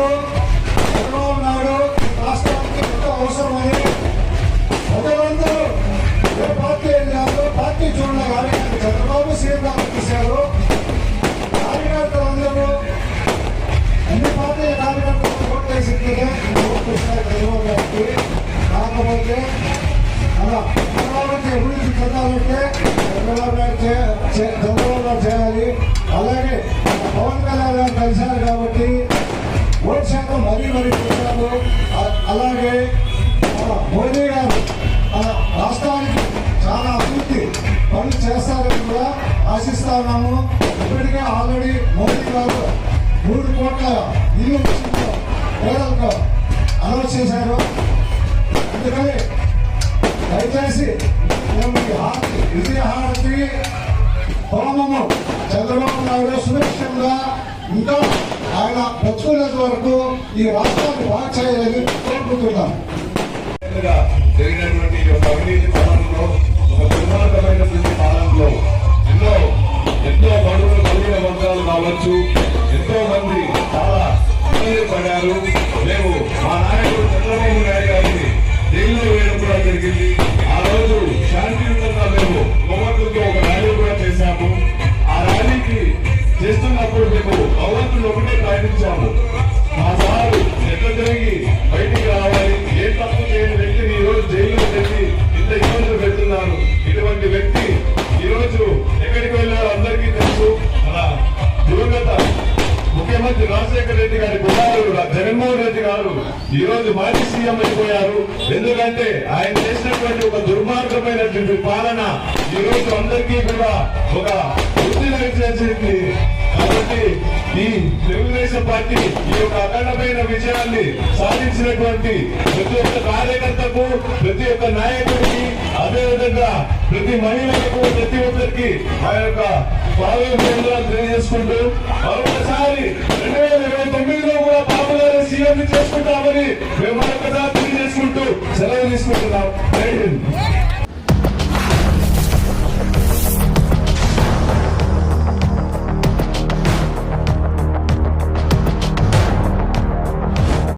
ఇప్పుడు చంద్రబాబు నాయుడు రాష్ట్రానికి ఎంతో అవసరమని ప్రజలందరూ ఏ పార్టీ వెళ్ళారో పార్టీ చూడలే కానీ చంద్రబాబు సీఎం గారు తీశారు కార్యకర్తలందరూ అన్ని పార్టీల కార్యకర్తలు ఓట్లు చంద్రబాబు గారికి కాకపోతే అలా అమరావతి అభివృద్ధి చెందాలంటే చంద్రబాబు నాయుడు చంద్రబాబు నాయుడు చేయాలి. అలాగే చాలా పనులు చేస్తారని కూడా ఆశిస్తా ఉన్నాము. ఇప్పటికే ఆల్రెడీ మోదీ గారు మూడు కోట్ల ఇల్లు పేదలకు అనౌన్స్ చేశారు. అందుకని దయచేసి మేము ఈ హారతి విజయ హారతి హోమము చంద్రబాబు నాయుడు సురక్షితంగా ఇంకా ఆయన బతుకునేంత వరకు ఈ రాష్ట్రాన్ని బాగా చేయాలని కోరుకుంటున్నాం గా జరిగినటువంటి కావచ్చు ఎంతో మంది చాలా ఇబ్బంది పడ్డారు. మేము మా నాయకుడు చంద్రబాబు నాయుడు గారిని జైల్లో వేయడం కూడా జరిగింది. ఆ రోజు శాంతియుతంగా మేము భగవంతుడితో ఒక ర్యాలీ కూడా చేశాము. ఆ ర్యాలీకి చేస్తున్నప్పుడు మేము భగవంతుడు ఒకటే ప్రయత్నించాము. మా సారు ఎట్లా తిరిగి బయటికి రావాలి ఏ తప్పు చేయని వ్యక్తిని ఈ రోజు జైల్లో పెట్టి ఇంత ఇబ్బందులు పెడుతున్నారు. ఇటువంటి వ్యక్తి ముఖ్యమంత్రి రాజశేఖర రెడ్డి గారి కుమారుడు జగన్మోహన్ రెడ్డి గారు ఈ రోజు మాజీ సీఎం అయిపోయారు. ఎందుకంటే ఆయన చేసినటువంటి ఒక దుర్మార్గమైనటువంటి పాలన ఈ రోజు అందరికీ కూడా ఒక వృద్ధి చేసింది కాబట్టి ఈ తెలుగుదేశం పార్టీ ఈ యొక్క అఖండమైన విజయాన్ని సాధించినటువంటి ప్రతి ఒక్క కార్యకర్తకు ప్రతి ఒక్క నాయకుడికి అదేవిధంగా ప్రతి మహిళలకు ప్రతి ఒక్కరికి ఆ యొక్క పాల్గొన తెలియజేసుకుంటూ మరొకసారి రెండు వేల ఇరవై తొమ్మిదిలో కూడా బాబు గారు సీఎం చేసుకుంటామని మేము మరొకసారి తెలియజేసుకుంటూ సెలవు తీసుకుంటున్నాం. జై హింద్.